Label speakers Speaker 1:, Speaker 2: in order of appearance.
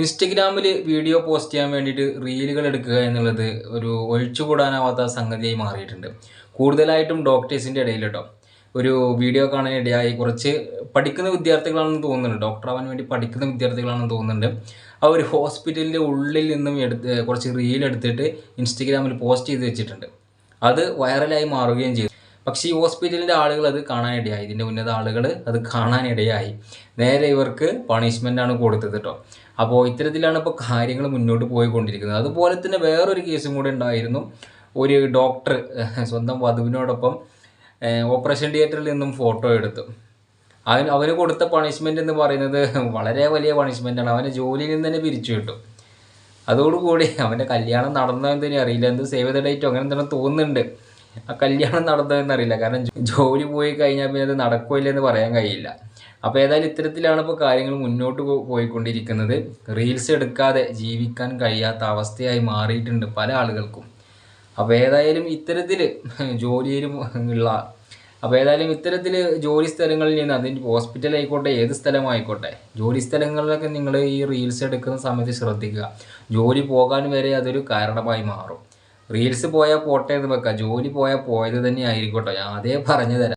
Speaker 1: ഇൻസ്റ്റഗ്രാമിൽ video post ചെയ്യാൻ വേണ്ടിയിട്ട് റീലുകൾ എടുക്കുക എന്നുള്ളത് ഒരു ഒഴിച്ചുകൂടാനാവാത്ത സംഗതിയായി മാറിയിട്ടുണ്ട്. കൂടുതലായിട്ടും ഡോക്ടേഴ്സിന്റെ ഇടയിൽ കേട്ടോ. ഒരു വീഡിയോ കാണാനിടയായി കുറച്ച് പഠിക്കുന്ന വിദ്യാർത്ഥികളാണെന്ന് തോന്നുന്നുണ്ട്. ഡോക്ടർ ആവാൻ വേണ്ടി പഠിക്കുന്ന വിദ്യാർത്ഥികളാണെന്ന് തോന്നുന്നുണ്ട്. ഒരു ഹോസ്പിറ്റലിന്റെ ഉള്ളിൽ നിന്നും എടുത്ത് കുറച്ച് റീൽ എടുത്തിട്ട് ഇൻസ്റ്റഗ്രാമിൽ പോസ്റ്റ് ചെയ്ത് വെച്ചിട്ടുണ്ട്. അത് വൈറലായി മാറുകയും ചെയ്തു. പക്ഷേ ഈ ഹോസ്പിറ്റലിന്റെ ആളുകൾ അത് കാണാനിടയായി. ഇതിന്റെ ഉന്നത ആളുകൾ അത് കാണാനിടയായി. നേരെ ഇവർക്ക് പണിഷ്മെന്റ് ആണ് കൊടുത്തത് കേട്ടോ അപ്പോൾ ഇത്തരത്തിലാണ് ഇപ്പോൾ കാര്യങ്ങൾ മുന്നോട്ട് പോയിക്കൊണ്ടിരിക്കുന്നത്. അതുപോലെ തന്നെ വേറൊരു കേസും കൂടെ ഉണ്ടായിരുന്നു. ഒരു ഡോക്ടർ സ്വന്തം വധുവിനോടൊപ്പം ഓപ്പറേഷൻ തിയേറ്ററിൽ നിന്നും ഫോട്ടോ എടുത്തു. അവൻ അവന് കൊടുത്ത പണിഷ്മെന്റ് എന്ന് പറയുന്നത് വളരെ വലിയ പണിഷ്മെന്റാണ്. അവനെ ജോലിയിൽ നിന്ന് തന്നെ പിരിച്ചു കിട്ടും. അതോടുകൂടി അവന്റെ കല്യാണം നടന്നതെന്ന് തന്നെ അറിയില്ല. എന്ത് സേവ് ദ ഡേറ്റോ അങ്ങനെ തന്നെ തോന്നുന്നുണ്ട്. ആ കല്യാണം നടന്നോ എന്നറിയില്ല കാരണം ജോലി പോയി കഴിഞ്ഞാൽ പിന്നെ അത് നടക്കില്ല എന്ന് പറയാൻ കഴിയില്ല. അപ്പോൾ ഏതായാലും ഇത്തരത്തിലാണ് ഇപ്പോൾ കാര്യങ്ങൾ മുന്നോട്ട് പോയിക്കൊണ്ടിരിക്കുന്നത്. റീൽസ് എടുക്കാതെ ജീവിക്കാൻ കഴിയാത്ത അവസ്ഥയായി മാറിയിട്ടുണ്ട് പല ആളുകൾക്കും. അപ്പോൾ ഏതായാലും ഇത്തരത്തിൽ ജോലിയിലും ഉള്ള അപ്പോൾ ഏതായാലും ഇത്തരത്തിൽ ജോലി സ്ഥലങ്ങളിൽ നിന്ന് അതിന് ഹോസ്പിറ്റൽ ആയിക്കോട്ടെ ഏത് സ്ഥലമായിക്കോട്ടെ ജോലി സ്ഥലങ്ങളിലൊക്കെ നിങ്ങൾ ഈ റീൽസ് എടുക്കുന്ന സമയത്ത് ശ്രദ്ധിക്കുക. ജോലി പോകാൻ വരെ അതൊരു കാരണമായി മാറും. റീൽസ് പോയാൽ പോട്ടെ എന്ന് വെക്കാം. ജോലി പോയാൽ പോയത് തന്നെ ആയിരിക്കട്ടോ ഞാൻ അതേ പറഞ്ഞു തരാം